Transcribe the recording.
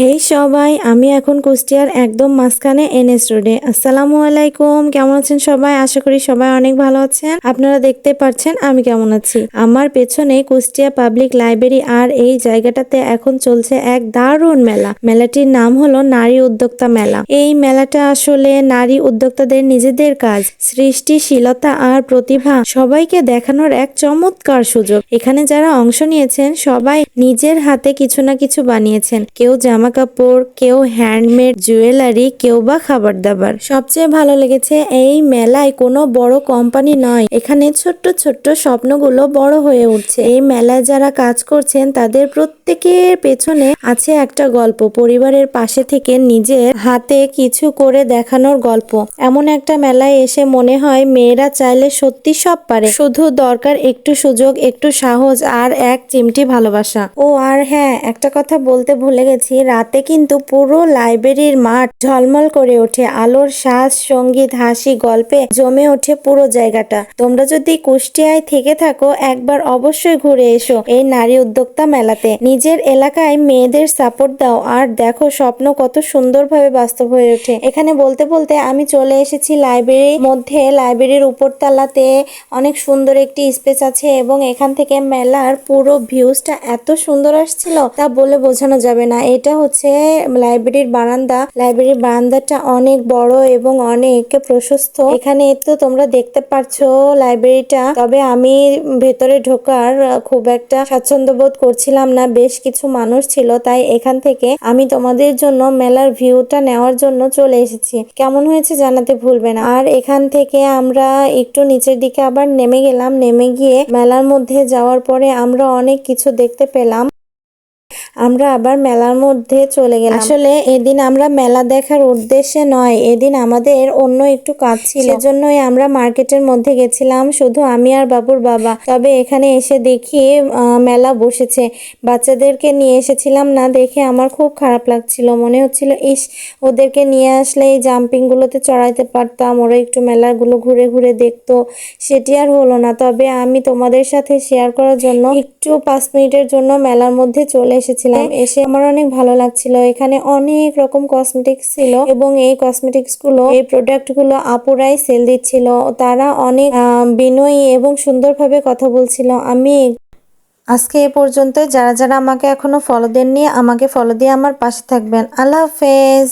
হেই সবাই, আমি এখন কুষ্টিয়ার একদম মাঝখানে এনএস রোডে। আসসালামু আলাইকুম, কেমন আছেন সবাই? আশা করি সবাই অনেক ভালো আছেন। আপনারা দেখতে পাচ্ছেন আমি কেমন আছি। আমার পেছনে কুষ্টিয়া পাবলিক লাইব্রেরি আর এই জায়গাটাতে এখন চলছে এক দারুণ মেলা। মেলাটির নাম হলো নারী উদ্যোক্তা মেলা। এই মেলাটা আসলে নারী উদ্যোক্তাদের নিজেদের কাজ, সৃষ্টিশীলতা আর প্রতিভা সবাইকে দেখানোর এক চমৎকার সুযোগ। এখানে যারা অংশ নিয়েছেন, সবাই নিজের হাতে কিছু না কিছু বানিয়েছেন। কেউ জামা কাপড় কেউ হ্যান্ডমেড জুয়েলারি কেউ বা খাবার দাবার সবচেয়ে ভালো লেগেছে এই মেলায় কোনো বড় কোম্পানি নয়। এখানে ছোট্ট ছোট্ট স্বপ্নগুলো বড় হয়ে উঠছে। এই মেলায় যারা কাজ করছেন, তাদের প্রত্যেকের পেছনে আছে একটা গল্প। পরিবারের পাশে থেকে নিজের হাতে কিছু করে দেখানোর গল্প। এমন একটা মেলায় এসে মনে হয় মেয়েরা চাইলে সত্যি সব পারে। শুধু দরকার একটু সুযোগ, একটু সাহস আর এক চিমটি ভালোবাসা। ও আর হ্যাঁ একটা কথা বলতে ভুলে গেছি। রাতে কিন্তু পুরো লাইব্রেরির মাঠ ঝলমল করে ওঠে। আলোর শ্বাস সংগীত, হাসি, গল্পে জমে ওঠে পুরো জায়গাটা। তোমরা যদি কুষ্টিয়ায় থেকে থাকো, একবার অবশ্যই ঘুরে এসো এই নারী উদ্যোক্তা মেলাতে। নিজের এলাকায় মেয়েদের সাপোর্ট দাও আর দেখো স্বপ্ন কত সুন্দরভাবে বাস্তব হয়ে ওঠে। এখানে বলতে বলতে আমি চলে এসেছি লাইব্রেরির মধ্যে। লাইব্রেরির উপরতলাতে অনেক সুন্দর একটি স্পেস আছে এবং এখান থেকে মেলার পুরো ভিউজটা এত সুন্দর আসছিল তা বলে বোঝানো যাবে না। এটা হচ্ছে লাইব্রেরির বারান্দা। লাইব্রেরির বারান্দাটা অনেক বড় এবং অনেক প্রশস্ত। এখানে তো তোমরা দেখতে পারছ লাইব্রেরিটা। তবে আমি ভেতরে ঢোকার খুব একটা স্বাচ্ছন্দ্য বোধ করছিলাম না। বেশ কিছু মানুষ ছিল, তাই এখান থেকে আমি তোমাদের জন্য মেলার ভিউটা নেওয়ার জন্য চলে এসেছি। কেমন হয়েছে জানাতে ভুলবে না। আর এখান থেকে আমরা একটু নিচের দিকে আবার নেমে গেলাম। নেমে গিয়ে মেলার মধ্যে যাওয়ার পরে আমরা অনেক কিছু দেখতে পেলাম। আমরা আবার মেলার মধ্যে চলে গেলাম। আসলে এদিন আমরা মেলা দেখার উদ্দেশ্যে নয় এদিন আমাদের অন্য একটু কাজ ছিল। সেজন্যই আমরা মার্কেটের মধ্যে গেছিলাম শুধু আমি আর বাবুর বাবা। তবে এখানে এসে দেখি মেলা বসেছে। বাচ্চাদেরকে নিয়ে এসেছিলাম না দেখে আমার খুব খারাপ লাগছিল। মনে হচ্ছিল ইস ওদেরকে নিয়ে আসলে এই জাম্পিংগুলোতে চড়াইতে পারতাম। ওরা একটু মেলাগুলো ঘুরে ঘুরে দেখতো। সেটি আর হলো না। তবে আমি তোমাদের সাথে শেয়ার করার জন্য একটু পাঁচ মিনিটের জন্য মেলার মধ্যে চলে এসেছিলাম। এসে আমার অনেক ভালো লাগছিল। এখানে অনেক রকম কসমেটিক্স ছিল এবং এই কসমেটিক্সগুলো এই প্রোডাক্টগুলো আপুরাই সেল দিচ্ছিল। তারা অনেক বিনয়ী এবং সুন্দরভাবে কথা বলছিল। আমি আজকে এ পর্যন্ত যারা যারা আমাকে এখনও ফলো দেননি আমাকে ফলো দিয়ে আমার পাশে থাকবেন। আল্লাহ হাফেজ।